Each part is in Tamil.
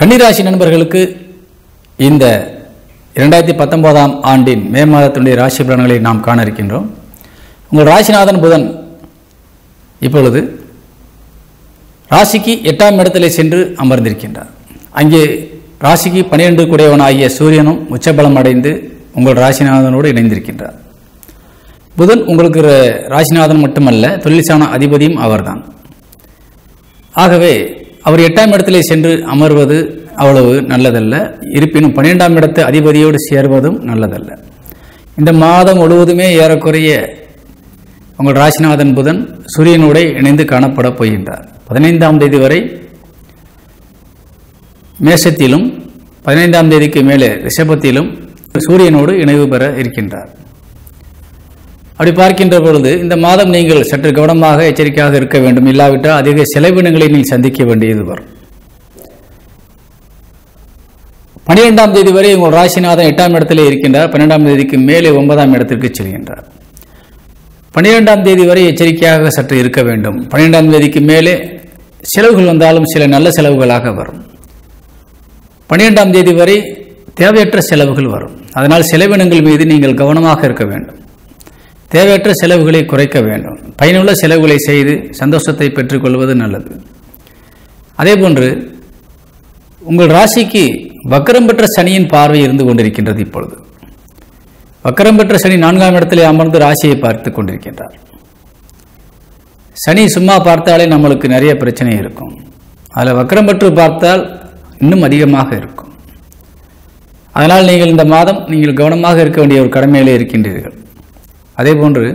கன்னிராசி நண்பர்களுக்கு இந்த இரண்டாயிரத்தி பத்தொன்பதாம் ஆண்டின் மே மாதத்தினுடைய ராசி பலன்களை நாம் காண இருக்கின்றோம் உங்கள் ராசிநாதன் புதன் இப்பொழுது ராசிக்கு எட்டாம் இடத்திலே சென்று அமர்ந்திருக்கின்றார். அங்கே ராசிக்கு பன்னிரெண்டு குடையவனாகிய சூரியனும் உச்சபலம் அடைந்து உங்கள் ராசிநாதனோடு இணைந்திருக்கின்றார். புதன் உங்களுக்கு ராசிநாதன் மட்டுமல்ல தொழில்சான அதிபதியும் அவர்தான். ஆகவே அவர் எட்டாம் இடத்திலே சென்று அமர்வது அவ்வளவு நல்லதல்ல. இருப்பினும் பன்னிரெண்டாம் இடத்து அதிபதியோடு சேர்வதும் நல்லதல்ல. இந்த மாதம் முழுவதுமே ஏறக்குறைய உங்கள் ராசிநாதன் புதன் சூரியனோட இணைந்து காணப்பட போகின்றார். பதினைந்தாம் தேதி வரை மேஷத்திலும் பதினைந்தாம் தேதிக்கு மேலே ரிஷபத்திலும் சூரியனோடு இணைவு பெற இருக்கின்றார். அப்படி பார்க்கின்ற பொழுது இந்த மாதம் நீங்கள் சற்று கவனமாக எச்சரிக்கையாக இருக்க வேண்டும். இல்லாவிட்டால் அதிக செலவினங்களை நீங்கள் சந்திக்க வேண்டியது வரும். பனிரெண்டாம் தேதி வரை உங்கள் ராசிநாதன் எட்டாம் இடத்திலே இருக்கின்றார். பன்னிரெண்டாம் தேதிக்கு மேலே ஒன்பதாம் இடத்திற்கு செல்கின்றார். பன்னிரெண்டாம் தேதி வரை எச்சரிக்கையாக சற்று இருக்க வேண்டும். பன்னிரெண்டாம் தேதிக்கு மேலே செலவுகள் வந்தாலும் சில நல்ல செலவுகளாக வரும். பன்னிரெண்டாம் தேதி வரை தேவையற்ற செலவுகள் வரும். அதனால் செலவினங்கள் மீது நீங்கள் கவனமாக இருக்க வேண்டும். தேவையற்ற செலவுகளை குறைக்க வேண்டும். பயனுள்ள செலவுகளை செய்து சந்தோஷத்தை பெற்றுக்கொள்வது நல்லது. அதேபோன்று உங்கள் ராசிக்கு வக்கரம் பெற்ற சனியின் பார்வை இருந்து கொண்டிருக்கின்றது இப்பொழுது. வக்கரம் பெற்ற சனி நான்காம் இடத்திலே அமர்ந்து ராசியை பார்த்து கொண்டிருக்கின்றார். சனி சும்மா பார்த்தாலே நம்மளுக்கு நிறைய பிரச்சனை இருக்கும். அதில் வக்கரம் பெற்று பார்த்தால் இன்னும் அதிகமாக இருக்கும். அதனால் நீங்கள் இந்த மாதம் நீங்கள் கவனமாக இருக்க வேண்டிய ஒரு கடமையிலே இருக்கின்றீர்கள். அதே போன்று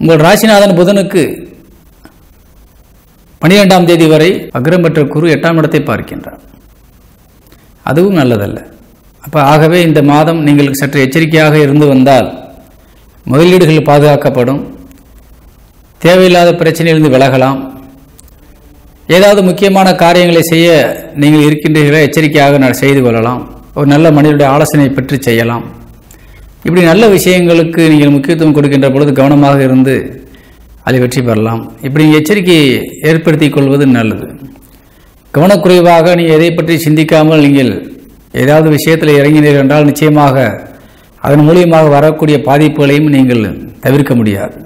உங்கள் ராசிநாதன் புதனுக்கு பனிரெண்டாம் தேதி வரை வக்ரம் பெற்ற குரு எட்டாம் இடத்தை பார்க்கின்றார். அதுவும் நல்லதல்ல. அப்போ ஆகவே இந்த மாதம் நீங்கள் சற்று எச்சரிக்கையாக இருந்து வந்தால் முதலீடுகள் பாதுகாக்கப்படும். தேவையில்லாத பிரச்சனையிலிருந்து விலகலாம். ஏதாவது முக்கியமான காரியங்களை செய்ய நீங்கள் இருக்கின்றீர்களோ எச்சரிக்கையாக செய்து கொள்ளலாம். ஒரு நல்ல மனிதனுடைய ஆலோசனை பெற்று செய்யலாம். இப்படி நல்ல விஷயங்களுக்கு நீங்கள் முக்கியத்துவம் கொடுக்கின்ற பொழுது கவனமாக இருந்து அதை வெற்றி பெறலாம். இப்படி எச்சரிக்கை எச்சரிக்கையை கொள்வது நல்லது. கவனக்குறைவாக நீங்கள் எதை பற்றி சிந்திக்காமல் நீங்கள் ஏதாவது விஷயத்தில் இறங்கினீர்கள் என்றால் நிச்சயமாக அதன் மூலியமாக வரக்கூடிய பாதிப்புகளையும் நீங்கள் தவிர்க்க முடியாது.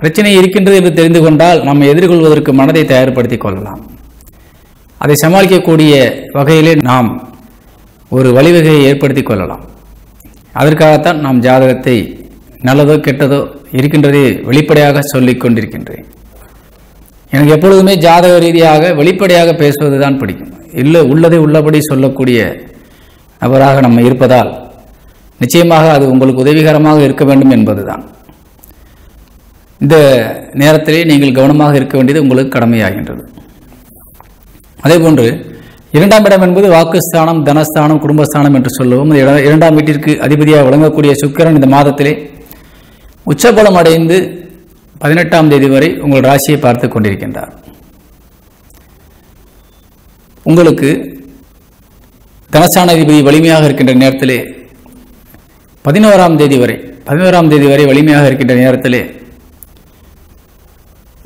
பிரச்சனை இருக்கின்றது என்று தெரிந்து கொண்டால் நம்ம எதிர்கொள்வதற்கு மனதை தயார்படுத்திக் கொள்ளலாம். அதை சமாளிக்கக்கூடிய வகையிலே நாம் ஒரு வழிவகையை ஏற்படுத்திக் கொள்ளலாம். அதற்காகத்தான் நாம் ஜாதகத்தை நல்லதோ கெட்டதோ இருக்கின்றதை வெளிப்படையாக சொல்லிக் கொண்டிருக்கின்றேன். எனக்கு எப்பொழுதுமே ஜாதக ரீதியாக வெளிப்படையாக பேசுவது தான் பிடிக்கும். இல்லை உள்ளதை உள்ளபடி சொல்லக்கூடிய நபராக நம்ம இருப்பதால் நிச்சயமாக அது உங்களுக்கு உதவிகரமாக இருக்க வேண்டும் என்பதுதான். இந்த நேரத்திலே நீங்கள் கவனமாக இருக்க வேண்டியது உங்களுக்கு கடமையாகின்றது. அதேபோன்று இரண்டாம் இடம் என்பது வாக்குஸ்தானம் தனஸ்தானம் குடும்பஸ்தானம் என்று சொல்லுவோம். இரண்டாம் வீட்டிற்கு அதிபதியாக வழங்கக்கூடிய சுக்கிரன் இந்த மாதத்திலே. உச்சபலம் அடைந்து பதினெட்டாம் தேதி வரை உங்கள் ராசியை பார்த்து கொண்டிருக்கின்றார். உங்களுக்கு தனஸ்தான அதிபதி வலிமையாக இருக்கின்ற நேரத்திலே பதினோராம் தேதி வரை பதினோராம் தேதி வரை வலிமையாக இருக்கின்ற நேரத்திலே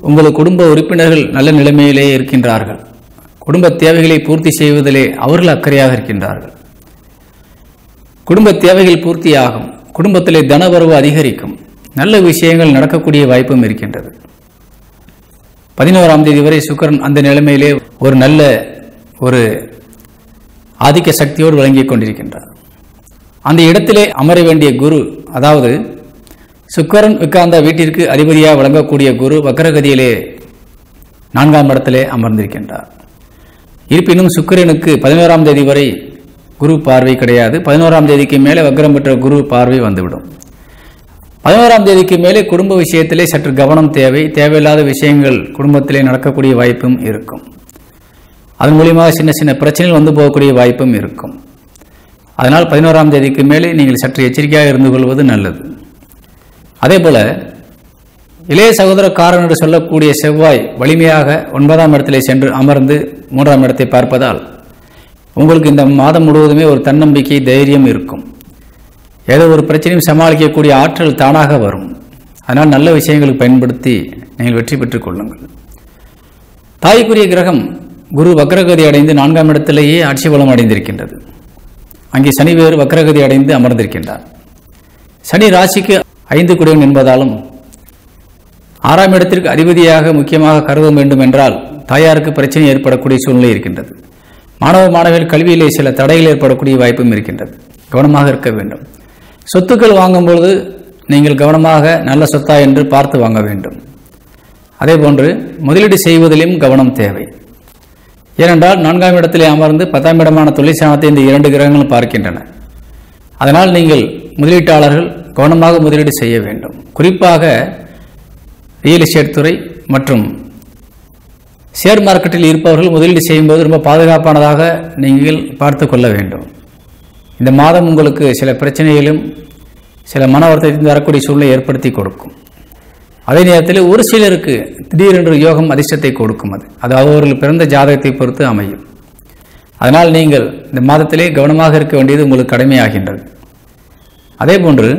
உங்கள் குடும்ப உறுப்பினர்கள் நல்ல நிலைமையிலே இருக்கின்றார்கள். குடும்ப தேவைகளை பூர்த்தி செய்வதிலே அவர்கள் அக்கறையாக இருக்கின்றார்கள். குடும்ப தேவைகள் பூர்த்தியாகும். குடும்பத்திலே தனவரவு அதிகரிக்கும். நல்ல விஷயங்கள் நடக்கக்கூடிய வாய்ப்பும் இருக்கின்றது. பதினோராம் தேதி வரை சுக்கரன் அந்த நிலைமையிலே ஒரு நல்ல ஒரு ஆதிக்க சக்தியோடு வழங்கிக் கொண்டிருக்கின்றார். அந்த இடத்திலே அமர வேண்டிய குரு அதாவது சுக்கரன் உட்கார்ந்த வீட்டிற்கு அதிபதியாக வழங்கக்கூடிய குரு வக்கரகதியிலே நான்காம் இடத்திலே அமர்ந்திருக்கின்றார். இருப்பினும் சுக்கிரனுக்கு பதினோராம் தேதி வரை குரு பார்வை கிடையாது. பதினோராம் தேதிக்கு மேலே வக்ரம் பெற்ற குரு பார்வை வந்துவிடும். பதினோராம் தேதிக்கு மேலே குடும்ப விஷயத்திலே சற்று கவனம் தேவை. தேவையில்லாத விஷயங்கள் குடும்பத்திலே நடக்கக்கூடிய வாய்ப்பும் இருக்கும். அதன் மூலியமாக சின்ன சின்ன பிரச்சனைகள் வந்து போகக்கூடிய வாய்ப்பும் இருக்கும். அதனால் பதினோராம் தேதிக்கு மேலே நீங்கள் சற்று எச்சரிக்கையாக இருந்து கொள்வது நல்லது. அதே போல் இளைய சகோதரக்காரன் என்று சொல்லக்கூடிய செவ்வாய் வலிமையாக ஒன்பதாம் இடத்திலே சென்று அமர்ந்து மூன்றாம் இடத்தை பார்ப்பதால் உங்களுக்கு இந்த மாதம் முழுவதுமே ஒரு தன்னம்பிக்கை தைரியம் இருக்கும். ஏதோ ஒரு பிரச்சனையும் சமாளிக்கக்கூடிய ஆற்றல் தானாக வரும். அதனால் நல்ல விஷயங்களுக்கு பயன்படுத்தி நீங்கள் வெற்றி பெற்றுக் கொள்ளுங்கள். தாய்க்குரிய கிரகம் குரு வக்ரகதி அடைந்து நான்காம் இடத்திலேயே ஆட்சி பலம் அடைந்திருக்கின்றது. அங்கே சனி வேறு வக்ரகதி அடைந்து அமர்ந்திருக்கின்றார். சனி ராசிக்கு ஐந்து குடையவன் என்பதாலும் ஆறாம் இடத்திற்கு அதிபதியாக முக்கியமாக கருத வேண்டும் என்றால் தாயாருக்கு பிரச்சனை ஏற்படக்கூடிய சூழ்நிலை இருக்கின்றது. மாணவ மாணவிகள் கல்வியிலே சில தடைகள் ஏற்படக்கூடிய வாய்ப்பும் இருக்கின்றது. கவனமாக இருக்க வேண்டும். சொத்துக்கள் வாங்கும்பொழுது நீங்கள் கவனமாக நல்ல சொத்தா என்று பார்த்து வாங்க வேண்டும். அதேபோன்று முதலீடு செய்வதிலும் கவனம் தேவை. ஏனென்றால் நான்காம் இடத்திலே அமர்ந்து பத்தாம் இடமான தொழிற்சாலத்தை இந்த இரண்டு கிரகங்களும் பார்க்கின்றன. அதனால் நீங்கள் முதலீட்டாளர்கள் கவனமாக முதலீடு செய்ய வேண்டும். குறிப்பாக ரியல் எஸ்டேட் துறை மற்றும் ஷேர் மார்க்கெட்டில் இருப்பவர்கள் முதலீடு செய்யும்போது ரொம்ப பாதுகாப்பானதாக நீங்கள் பார்த்து கொள்ள வேண்டும். இந்த மாதம் உங்களுக்கு சில பிரச்சனைகளும் சில மன வருத்தத்தையும் வரக்கூடிய சூழ்நிலை ஏற்படுத்தி கொடுக்கும். அதே நேரத்தில் ஒரு சிலருக்கு திடீரென்று யோகம் அதிர்ஷ்டத்தை கொடுக்கும் அது. அது அவர்கள் பிறந்த ஜாதகத்தை பொறுத்து அமையும். அதனால் நீங்கள் இந்த மாதத்திலே கவனமாக இருக்க வேண்டியது உங்களுக்கு கடமையாகின்றது. அதேபோன்று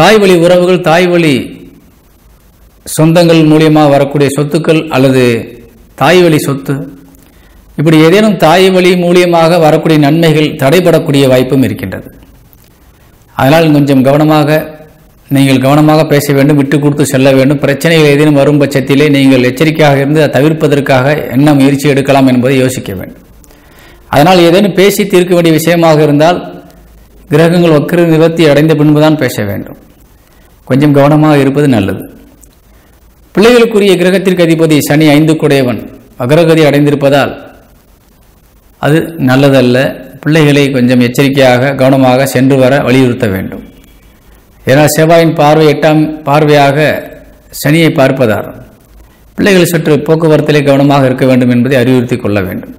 தாய் வழி உறவுகள் தாய் வழி சொந்தங்கள் மூலியமாக வரக்கூடிய சொத்துக்கள் அல்லது தாய் வழி சொத்து. இப்படி ஏதேனும் தாய் வழி மூலியமாக வரக்கூடிய நன்மைகள் தடைபடக்கூடிய வாய்ப்பும் இருக்கின்றது. அதனால் கொஞ்சம் கவனமாக நீங்கள் கவனமாக பேச வேண்டும் விட்டு கொடுத்து செல்ல வேண்டும். பிரச்சனைகள் ஏதேனும் வரும் பட்சத்திலே நீங்கள் எச்சரிக்கையாக இருந்து அதை தவிர்ப்பதற்காக என்ன முயற்சி எடுக்கலாம் என்பதை யோசிக்க வேண்டும். அதனால் ஏதேனும் பேசி தீர்க்க வேண்டிய விஷயமாக இருந்தால் கிரகங்கள் வக்கர நிவர்த்தி அடைந்த பின்புதான் பேச வேண்டும். கொஞ்சம் கவனமாக இருப்பது நல்லது. பிள்ளைகளுக்குரிய கிரகத்திற்கு அதிபதி சனி ஐந்து குடையவன் அகரகதி அடைந்திருப்பதால் அது நல்லதல்ல. பிள்ளைகளை கொஞ்சம் எச்சரிக்கையாக கவனமாக சென்று வர வலியுறுத்த வேண்டும். ஏன்னா செவ்வாயின் பார்வை எட்டாம் பார்வையாக சனியை பார்ப்பதால் பிள்ளைகள் சற்று போக்குவரத்திலே கவனமாக இருக்க வேண்டும் என்பதை அறிவுறுத்தி கொள்ள வேண்டும்.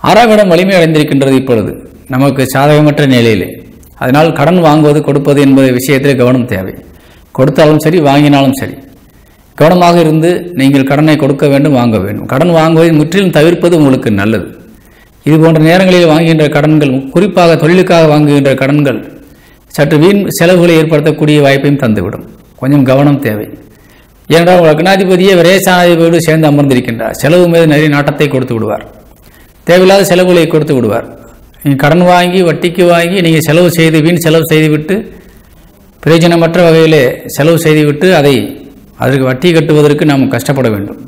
ஆறாம் இடம் வலிமை அடைந்திருக்கின்றது இப்பொழுது. நமக்கு சாதகமற்ற நிலையிலே. அதனால் கடன் வாங்குவது கொடுப்பது என்பது விஷயத்தில் கவனம் தேவை. கொடுத்தாலும் சரி வாங்கினாலும் சரி. கவனமாக இருந்து நீங்கள் கடனை கொடுக்க வேண்டும் வாங்க வேண்டும். கடன் வாங்குவதை முற்றிலும் தவிர்ப்பது உங்களுக்கு நல்லது. இது போன்ற நேரங்களில் வாங்குகின்ற கடன்கள் குறிப்பாக தொழிலுக்காக வாங்குகின்ற கடன்கள் சற்று வீண் செலவுகளை ஏற்படுத்தக்கூடிய வாய்ப்பையும் தந்துவிடும். கொஞ்சம் கவனம் தேவை. ஏனென்றால் லக்னாதிபதியே விரேசாதிபதியோடு சேர்ந்து அமர்ந்திருக்கின்றார். செலவு மீது நிறைய நாட்டத்தை கொடுத்து விடுவார். தேவையில்லாத செலவுகளை கொடுத்து விடுவார். நீங்கள் கடன் வாங்கி வட்டிக்கு வாங்கி நீங்கள் செலவு செய்து வீண் செலவு செய்துவிட்டு பிரயோஜனமற்ற வகையிலே செலவு செய்துவிட்டு அதை அதற்கு வட்டி கட்டுவதற்கு நாம் கஷ்டப்பட வேண்டும்.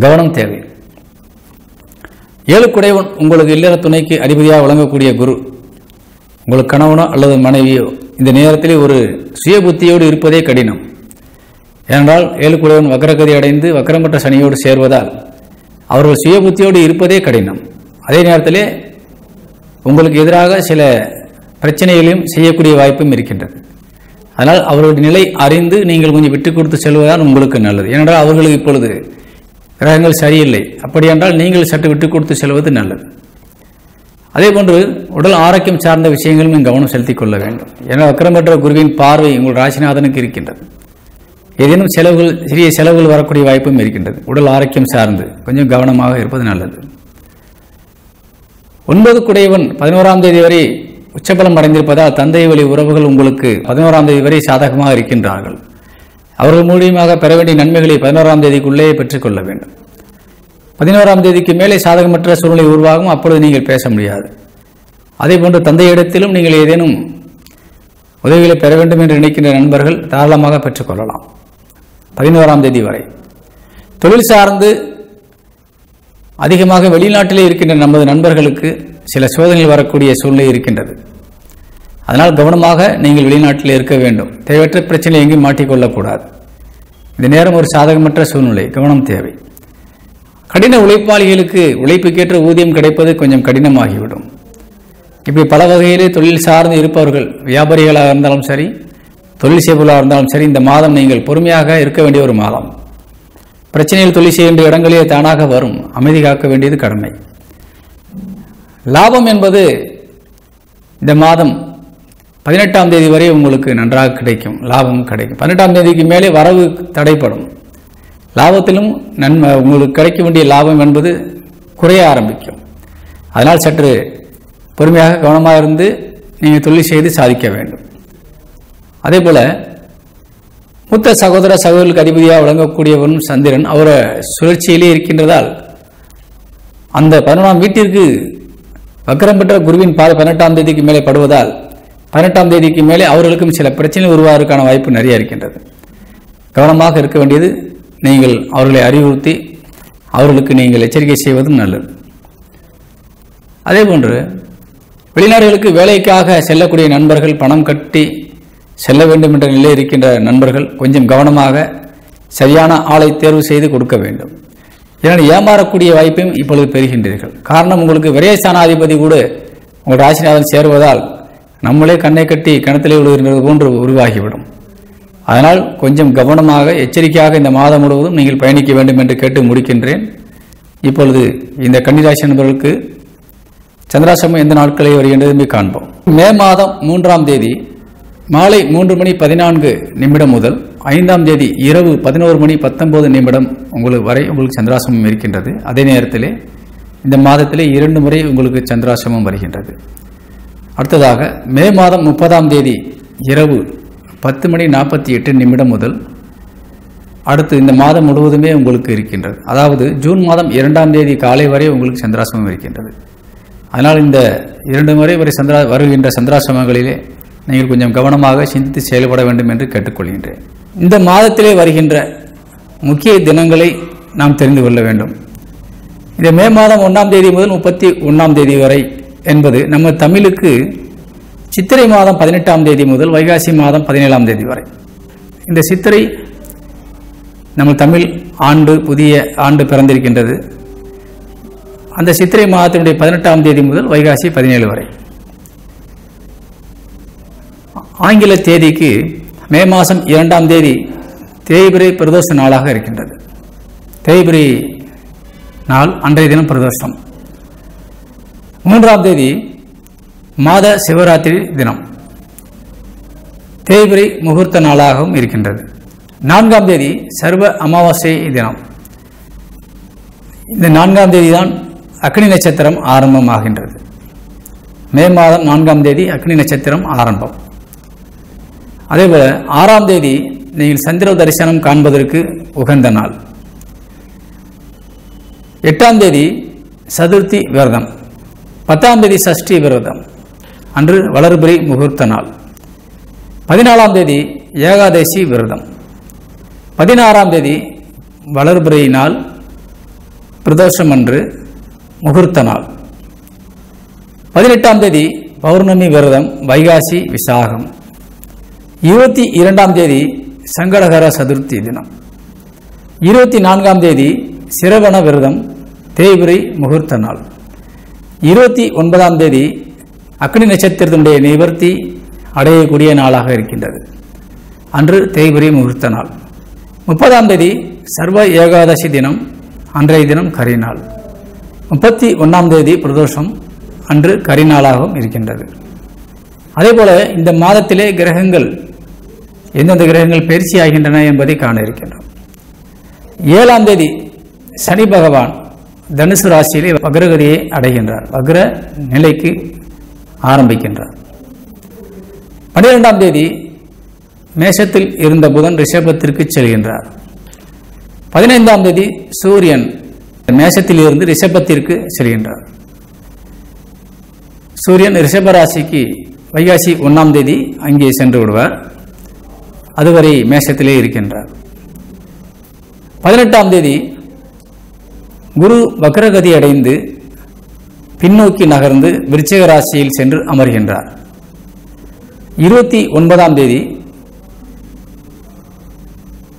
கவனம் தேவை. ஏழு குடைவன் உங்களுக்கு இல்லற துணைக்கு அதிபதியாக வழங்கக்கூடிய குரு உங்களுக்கு கணவனோ அல்லது மனைவியோ இந்த நேரத்தில் ஒரு சுய புத்தியோடு இருப்பதே கடினம். ஏனென்றால் ஏழு குடைவன் வக்கரகதி அடைந்து வக்கரமற்ற சனியோடு சேர்வதால் அவர்கள் சுய புத்தியோடு இருப்பதே கடினம். அதே நேரத்திலே உங்களுக்கு எதிராக சில பிரச்சனைகளையும் செய்யக்கூடிய வாய்ப்பும் இருக்கின்றது. அதனால் அவர்களுடைய நிலை அறிந்து நீங்கள் கொஞ்சம் விட்டு கொடுத்து செல்வதால் உங்களுக்கு நல்லது. ஏனென்றால் அவர்களுக்கு இப்பொழுது கிரகங்கள் சரியில்லை. அப்படியென்றால் நீங்கள் சற்று விட்டு கொடுத்து செல்வது நல்லது. அதே போன்று உடல் ஆரோக்கியம் சார்ந்த விஷயங்களும் கவனம் செலுத்திக் கொள்ள வேண்டும். ஏன்னா அக்கிரமற்ற குருவின் பார்வை உங்கள் ராசிநாதனுக்கு இருக்கின்றது. ஏதேனும் செலவுகள் சிறிய செலவுகள் வரக்கூடிய வாய்ப்பும் இருக்கின்றது. உடல் ஆரோக்கியம் சார்ந்து கொஞ்சம் கவனமாக இருப்பது நல்லது. ஒன்பது குடையவன் பதினோராம் தேதி வரை உச்சபலம் அடைந்திருப்பதால் தந்தை வழி உறவுகள் உங்களுக்கு பதினோராம் தேதி வரை சாதகமாக இருக்கின்றார்கள். அவர்கள் மூலியமாக பெற வேண்டிய நன்மைகளை பதினோராம் தேதிக்குள்ளே பெற்றுக்கொள்ள வேண்டும். பதினோராம் தேதிக்கு மேலே சாதகமற்ற சூழ்நிலை உருவாகும் அப்பொழுது நீங்கள் பேச முடியாது. அதேபோன்று தந்தையிடத்திலும் நீங்கள் ஏதேனும் உதவிகளை பெற வேண்டும் என்று நினைக்கின்ற நண்பர்கள் தாராளமாக பெற்றுக்கொள்ளலாம் பதினோராம் தேதி வரை. தொழில் சார்ந்து அதிகமாக வெளிநாட்டிலே இருக்கின்ற நமது நண்பர்களுக்கு சில சோதனைகள் வரக்கூடிய சூழ்நிலை இருக்கின்றது. அதனால் கவனமாக நீங்கள் வெளிநாட்டில் இருக்க வேண்டும். தேவையற்ற பிரச்சனை எங்கேயும் மாட்டிக்கொள்ளக்கூடாது. இந்த நேரம் ஒரு சாதகமற்ற சூழ்நிலை. கவனம் தேவை. கடின உழைப்பாளிகளுக்கு உழைப்புக்கேற்ற ஊதியம் கிடைப்பது கொஞ்சம் கடினமாகிவிடும். இப்படி பல வகையிலே தொழில் சார்ந்து இருப்பவர்கள் வியாபாரிகளாக இருந்தாலும் சரி தொழில் செய்பவர்களாக இருந்தாலும் சரி இந்த மாதம் நீங்கள் பொறுமையாக இருக்க வேண்டிய ஒரு மாதம். பிரச்சனையில் தொழில் செய்கின்ற இடங்களே தானாக வரும். அமைதி காக்க வேண்டியது கடமை. லாபம் என்பது இந்த மாதம் பதினெட்டாம் தேதி வரை உங்களுக்கு நன்றாக கிடைக்கும் லாபம் கிடைக்கும். பதினெட்டாம் தேதிக்கு மேலே வரவு தடைப்படும் லாபத்திலும் நன்மை உங்களுக்கு கிடைக்க வேண்டிய லாபம் என்பது குறைய ஆரம்பிக்கும். அதனால் சற்று பொறுமையாக கவனமாக இருந்து நீங்கள் தொழில் செய்து சாதிக்க வேண்டும். அதே போல் மூத்த சகோதர சகோதரர்களுக்கு அதிபதியாக விளங்கக்கூடியவரும் சந்திரன் அவரை சுழற்சியிலே இருக்கின்றதால் அந்த பதினொன்றாம் வீட்டிற்கு வக்கரம் பெற்ற குருவின் பால் பதினெட்டாம் தேதிக்கு மேலே படுவதால் பதினெட்டாம் தேதிக்கு மேலே அவர்களுக்கும் சில பிரச்சனை உருவாவதற்கான வாய்ப்பு நிறைய இருக்கின்றது. கவனமாக இருக்க வேண்டியது நீங்கள் அவர்களை அறிவுறுத்தி அவர்களுக்கு நீங்கள் எச்சரிக்கை செய்வதும் நல்லது. அதேபோன்று வெளிநாடுகளுக்கு வேலைக்காக செல்லக்கூடிய நண்பர்கள் பணம் கட்டி செல்ல வேண்டும் என்ற நிலை இருக்கின்ற நண்பர்கள் கொஞ்சம் கவனமாக சரியான ஆளை தேர்வு செய்து கொடுக்க வேண்டும். இதனால் ஏமாறக்கூடிய வாய்ப்பையும் இப்பொழுது பெறுகின்றீர்கள். காரணம் உங்களுக்கு விரயஸ்தானாதிபதி கூட உங்கள் ராசிநாதன் சேருவதால் நம்மளே கண்ணை கட்டி கிணத்திலே விழுகின்றது போன்று உருவாகிவிடும். அதனால் கொஞ்சம் கவனமாக எச்சரிக்கையாக இந்த மாதம் முழுவதும் நீங்கள் பயணிக்க வேண்டும் என்று கேட்டு முடிக்கின்றேன். இப்பொழுது இந்த கன்னிராசி நண்பர்களுக்கு சந்திராசிரமம் எந்த நாட்களை வருகின்றது என்று காண்போம். மே மாதம் மூன்றாம் தேதி மாலை மூன்று மணி பதினான்கு நிமிடம் முதல் ஐந்தாம் தேதி இரவு பதினோரு மணி பத்தொன்பது நிமிடம் உங்களுக்கு வரை உங்களுக்கு சந்திராசிரமம் இருக்கின்றது. அதே நேரத்தில் இந்த மாதத்திலே இரண்டு முறை உங்களுக்கு சந்திராசிரமம் வருகின்றது. அடுத்ததாக மே மாதம் முப்பதாம் தேதி இரவு பத்து மணி நாற்பத்தி எட்டு நிமிடம் முதல் அடுத்து இந்த மாதம் முழுவதுமே உங்களுக்கு இருக்கின்றது. அதாவது ஜூன் மாதம் இரண்டாம் தேதி காலை வரை உங்களுக்கு சந்திராசிரமம் இருக்கின்றது. அதனால் இந்த இரண்டு முறை வரை சந்திரா வருகின்ற சந்திராசிரமங்களிலே நீங்கள் கொஞ்சம் கவனமாக சிந்தித்து செயல்பட வேண்டும் என்று கேட்டுக்கொள்கின்றேன். இந்த மாதத்திலே வருகின்ற முக்கிய தினங்களை நாம் தெரிந்து கொள்ள வேண்டும். இந்த மே மாதம் ஒன்றாம் தேதி முதல் முப்பத்தி ஒன்றாம் தேதி வரை என்பது நம்ம தமிழுக்கு சித்திரை மாதம் பதினெட்டாம் தேதி முதல் வைகாசி மாதம் பதினேழாம் தேதி வரை. இந்த சித்திரை நம்ம தமிழ் ஆண்டு புதிய ஆண்டு பிறந்திருக்கின்றது. அந்த சித்திரை மாதத்தினுடைய பதினெட்டாம் தேதி முதல் வைகாசி பதினேழு வரை. ஆங்கில தேதிக்கு மே மாதம் இரண்டாம் தேதி தேய்பிரை பிரதோஷ நாளாக இருக்கின்றது. தேய்பிரை நாள் அன்றைய தினம் பிரதோஷம். மூன்றாம் தேதி மாத சிவராத்திரி தினம். தேய்பிரை முகூர்த்த நாளாகவும் இருக்கின்றது. நான்காம் தேதி சர்வ அமாவாசை தினம். இந்த நான்காம் தேதி தான் அக்னி நட்சத்திரம் ஆரம்பமாகின்றது. மே மாதம் நான்காம் தேதி அக்னி நட்சத்திரம் ஆரம்பம். அதேபோல ஆறாம் தேதி நீங்கள் சந்திர தரிசனம் காண்பதற்கு உகந்த நாள். எட்டாம் தேதி சதுர்த்தி விரதம். பத்தாம் தேதி சஷ்டி விரதம். அன்று வளர்பிறை முகூர்த்த நாள். பதினாலாம் தேதி ஏகாதசி விரதம். பதினாறாம் தேதி வளர்பிறை நாள் பிரதோஷம் அன்று முகூர்த்த நாள். பதினெட்டாம் தேதி பௌர்ணமி விரதம் வைகாசி விசாகம். இருபத்தி இரண்டாம் தேதி சங்கடகர சதுர்த்தி தினம். இருபத்தி நான்காம் தேதி சிரவண விரதம் தேய்பிரை முகூர்த்த நாள். இருபத்தி ஒன்பதாம் தேதி அக்னி நட்சத்திரத்தினுடைய நிவர்த்தி அடையக்கூடிய நாளாக இருக்கின்றது. அன்று தேய்பிரை முகூர்த்த நாள். முப்பதாம் தேதி சர்வ ஏகாதசி தினம் அன்றைய தினம் கரிநாள் முப்பத்தி ஒன்றாம் தேதி பிரதோஷம் அன்று கரிநாளாகவும் இருக்கின்றது. அதேபோல இந்த மாதத்திலே கிரகங்கள் எந்தெந்த கிரகங்கள் பயிற்சி ஆகின்றன என்பதை காண இருக்கின்றோம். ஏழாம் தேதி சனி பகவான் தனுசு ராசியிலே வக்ரகதியை அடைகின்றார். வக்ர நிலைக்கு ஆரம்பிக்கின்றார். பன்னிரெண்டாம் தேதி மேஷத்தில் இருந்த புதன் ரிஷபத்திற்கு செல்கின்றார். பதினைந்தாம் தேதி சூரியன் மேஷத்தில் இருந்து ரிஷபத்திற்கு செல்கின்றார். சூரியன் ரிஷபராசிக்கு வைகாசி ஒன்றாம் தேதி அங்கே சென்று விடுவார். அதுவரை மேஷத்திலே இருக்கின்றார். பதினெட்டாம் தேதி குரு வக்ரகதி அடைந்து பின்னோக்கி நகர்ந்து விருச்சிக ராசியில் சென்று அமர்கின்றார். இருபத்தி ஒன்பதாம் தேதி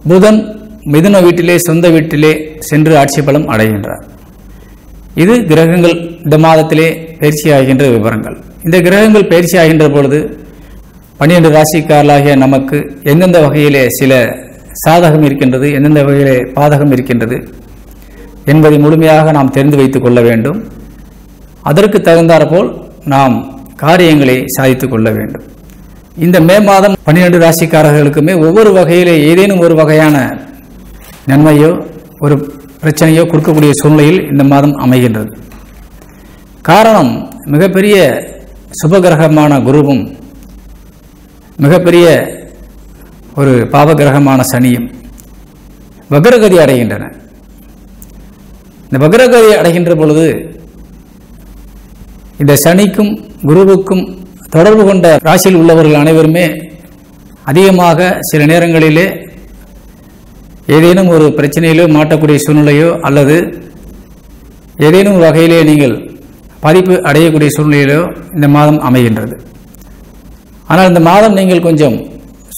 புதன் மிதுன வீட்டிலே சொந்த வீட்டிலே சென்று ஆட்சி பலம் அடைகின்றார். இது கிரகங்கள் இந்த மாதத்திலே பயிற்சி ஆகின்ற விவரங்கள். இந்த கிரகங்கள் பயிற்சி ஆகின்ற பொழுது பன்னிரண்டு ராசிக்காரர்களாகிய நமக்கு எந்தெந்த வகையிலே சில சாதகம் இருக்கின்றது எந்தெந்த வகையிலே பாதகம் இருக்கின்றது என்பதை முழுமையாக நாம் தெரிந்து வைத்துக் கொள்ள வேண்டும். அதற்கு தகுந்தாற்போல் நாம் காரியங்களை சாதித்துக் கொள்ள வேண்டும். இந்த மே மாதம் பன்னிரண்டு ராசிக்காரர்களுக்குமே ஒவ்வொரு வகையிலே ஏதேனும் ஒரு வகையான நன்மையோ ஒரு பிரச்சனையோ கொடுக்கக்கூடிய சூழ்நிலையில் இந்த மாதம் அமைகின்றது. காரணம் மிகப்பெரிய சுபகிரகமான குருவும் மிகப்பெரிய ஒரு பாவகிரகமான சனியும் வக்ரகதி அடைகின்றன. இந்த வக்ரகதி அடைகின்ற பொழுது இந்த சனிக்கும் குருவுக்கும் தொடர்பு கொண்ட ராசியில் உள்ளவர்கள் அனைவருமே அதிகமாக சில நேரங்களிலே ஏதேனும் ஒரு பிரச்சனையிலோ மாட்டக்கூடிய சூழ்நிலையோ அல்லது ஏதேனும் ஒரு வகையிலே நீங்கள் பாதிப்பு அடையக்கூடிய சூழ்நிலையிலோ இந்த மாதம் அமைகின்றது. ஆனால் இந்த மாதம் நீங்கள் கொஞ்சம்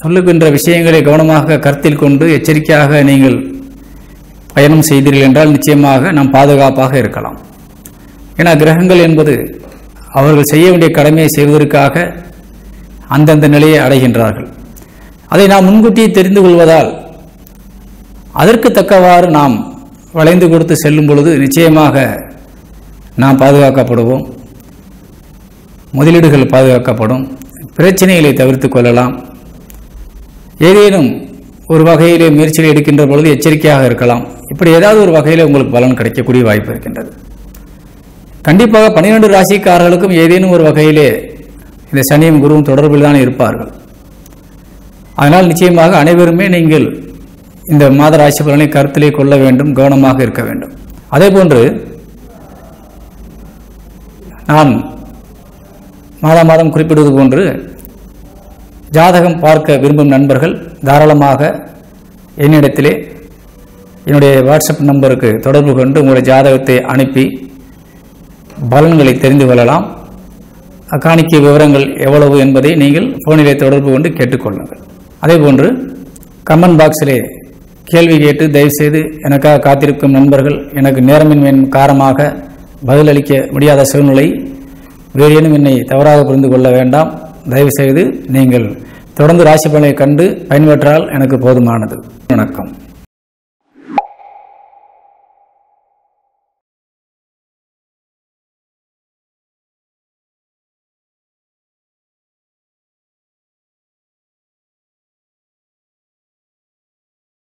சொல்லுகின்ற விஷயங்களை கவனமாக கருத்தில் கொண்டு எச்சரிக்கையாக நீங்கள் பயணம் செய்தீர்கள் என்றால் நிச்சயமாக நாம் பாதுகாப்பாக இருக்கலாம். ஏன்னா கிரகங்கள் என்பது அவர்கள் செய்ய வேண்டிய கடமையை செய்வதற்காக அந்தந்த நிலையை அடைகின்றார்கள். அதை நாம் முன்கூட்டியே தெரிந்து கொள்வதால் அதற்கு தக்கவாறு நாம் வளைந்து கொடுத்து செல்லும் பொழுது நிச்சயமாக நாம் பாதுகாக்கப்படுவோம். முதலீடுகள் பாதுகாக்கப்படும். பிரச்சனைகளை தவிர்த்து கொள்ளலாம். ஏதேனும் ஒரு வகையிலே முயற்சியில் எடுக்கின்ற பொழுது எச்சரிக்கையாக இருக்கலாம். இப்படி ஏதாவது ஒரு வகையில் உங்களுக்கு பலன் கிடைக்கக்கூடிய வாய்ப்பு இருக்கின்றது. கண்டிப்பாக பன்னிரெண்டு ராசிக்காரர்களுக்கும் ஏதேனும் ஒரு வகையிலே இந்த சனியும் குருவும் தொடர்பில் தான் இருப்பார்கள். அதனால் நிச்சயமாக அனைவருமே நீங்கள் இந்த மாத ராசி பலனை கருத்திலே கொள்ள வேண்டும் கவனமாக இருக்க வேண்டும். அதே போன்று நான் மாதம் மாதம் குறிப்பிடுவது போன்று ஜாதகம் பார்க்க விரும்பும் நண்பர்கள் தாராளமாக என்னிடத்திலே என்னுடைய வாட்ஸ்அப் நம்பருக்கு தொடர்பு கொண்டு உங்களுடைய ஜாதகத்தை அனுப்பி பலன்களை தெரிந்து கொள்ளலாம். காணிக்கை விவரங்கள் எவ்வளவு என்பதை நீங்கள் ஃபோனிலே தொடர்பு கொண்டு கேட்டுக்கொள்ளுங்கள். அதேபோன்று கமெண்ட் பாக்ஸிலே கேள்வி கேட்டு தயவுசெய்து எனக்காக காத்திருக்கும் நண்பர்கள் எனக்கு நேரமின்மையின் காரணமாக பதிலளிக்க முடியாத சூழ்நிலை வேறேனும் என்னை தவறாக புரிந்து கொள்ள வேண்டாம். தயவுசெய்து நீங்கள் தொடர்ந்து ராசி பலனை கண்டு பயன்பெற்றால் எனக்கு போதுமானது. வணக்கம்.